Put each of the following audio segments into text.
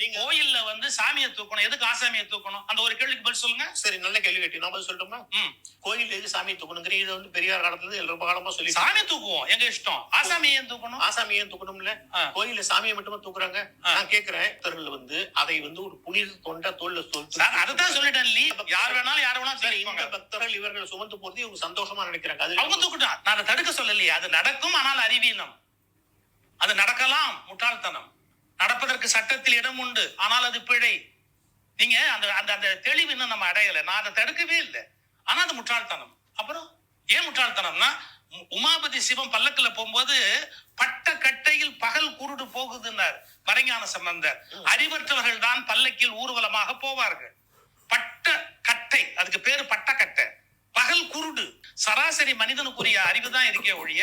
நீங்க கோயில்ல வந்து சாமியை தூக்கணும். எதுக்கு ஆசாமியை தூக்கணும்? அந்த ஒரு கேள்விக்கு பதில் சொல்லுங்க. சரி நல்ல கேள்வி கேட்டி நான் பதில் சொல்லட்டுமா. கோயில் எது சாமி தூக்கணுங்கிற இது வந்து பெரியார் காலத்துல ரொம்ப காலமா சொல்லி சாமி தூக்குவோம். எங்க இஷ்டம்? ஆசாமியை தூக்கணும்? ஆசாமி ஏன் தூக்கணும்ல. கோயில்ல சாமியை மட்டுமா தூக்குறாங்க. நான் கேக்குறேன். பக்தர்கள் வந்து அதை வந்து ஒரு புனித தொண்டை தோல்ல சார் அதுதான் சொல்லிட்டேன் யார் வேணாலும் யார் வேணாலும் சரி. இந்த பக்தர்கள் இவர்கள் சுமந்து போறது இவங்க சந்தோஷமா நினைக்கிறாங்க. அது அவங்க தூக்கட்டும் நான் அதை தடுக்க சொல்லலையே. அது நடக்கும் ஆனால் அறிவீனம். அது நடக்கலாம். முட்டாள்தனம். நடப்பதற்கு சட்டத்தில் இடம் உண்டு. ஆனால் அது பிழை. நீங்க அந்த அந்த அந்த தெளிவு இன்னும் நம்ம அடையல. நான் அதை தடுக்கவே இல்லை. ஆனா அது முட்டாள்தனம். அப்புறம் ஏன் முட்டாள்தனம்னா உமாபதி சிவம் பல்லக்கில் போகும்போது பட்ட கட்டையில் பகல் குருடு போகுதுன்னார். மறைஞான சம்பந்தர். அறிவற்றவர்கள் தான் பல்லக்கில் ஊர்வலமாக போவார்கள். பட்ட கட்டை அதுக்கு பேரு பட்ட கட்டை. பகல் குருடு. சராசரி மனிதனுக்குரிய அறிவு தான் இருக்கே ஒழிய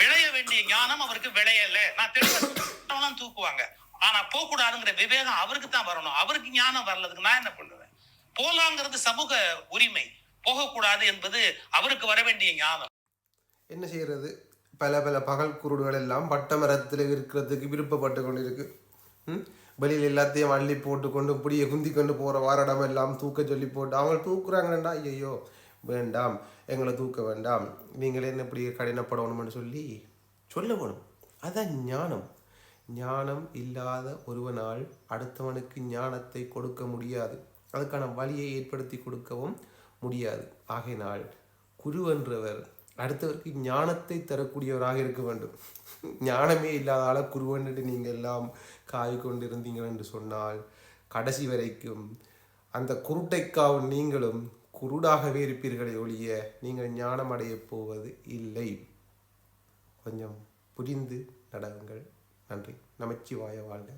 விளைய வேண்டிய ஞானம் அவருக்கு விளையல. நான் தெளிவாக தூக்குவாங்க. ஆனா போக கூடாதுங்கிற விவேகம் அவருக்கு தான் வரணும். அவருக்கு ஞானம் வரலதுக்கு நான் என்ன பண்ணுவேன்? போலாங்கிறது சமூக உரிமை. போகக்கூடாது என்பது அவருக்கு வர வேண்டிய ஞானம். என்ன செய்கிறது பல பல பகல் குருடுகள் எல்லாம் பட்ட மரத்தில் இருக்கிறதுக்கு விருப்பப்பட்டு கொண்டு இருக்கு ம்? வெளியில் எல்லாத்தையும் அள்ளி போட்டு கொண்டு இப்படியே குந்தி கொண்டு போகிற வாரடம் எல்லாம் தூக்க சொல்லி போட்டு அவங்க தூக்குறாங்கண்டா ஐயோ வேண்டாம் எங்களை தூக்க வேண்டாம். நீங்களே என்ன இப்படி கடினப்படணும்னு சொல்லி சொல்ல வேணும். அதான் ஞானம். ஞானம் இல்லாத ஒருவனால் அடுத்தவனுக்கு ஞானத்தை கொடுக்க முடியாது. அதுக்கான வழியை ஏற்படுத்தி கொடுக்கவும் முடியாது. ஆகையினால் குரு என்றவர் அடுத்தவருக்கு ஞானத்தை தரக்கூடியவராக இருக்க வேண்டும். ஞானமே இல்லாதால குருவன்ட்டு நீங்கள் எல்லாம் காய் கொண்டிருந்தீங்கள் என்று சொன்னால் கடைசி வரைக்கும் அந்த குருட்டைக்காவும் நீங்களும் குருடாகவே இருப்பீர்களே ஒழிய நீங்கள் ஞானம் அடையப் போவது இல்லை. கொஞ்சம் புரிந்து நடவுங்கள் நன்றி. நமச்சிவாய வாழ்க.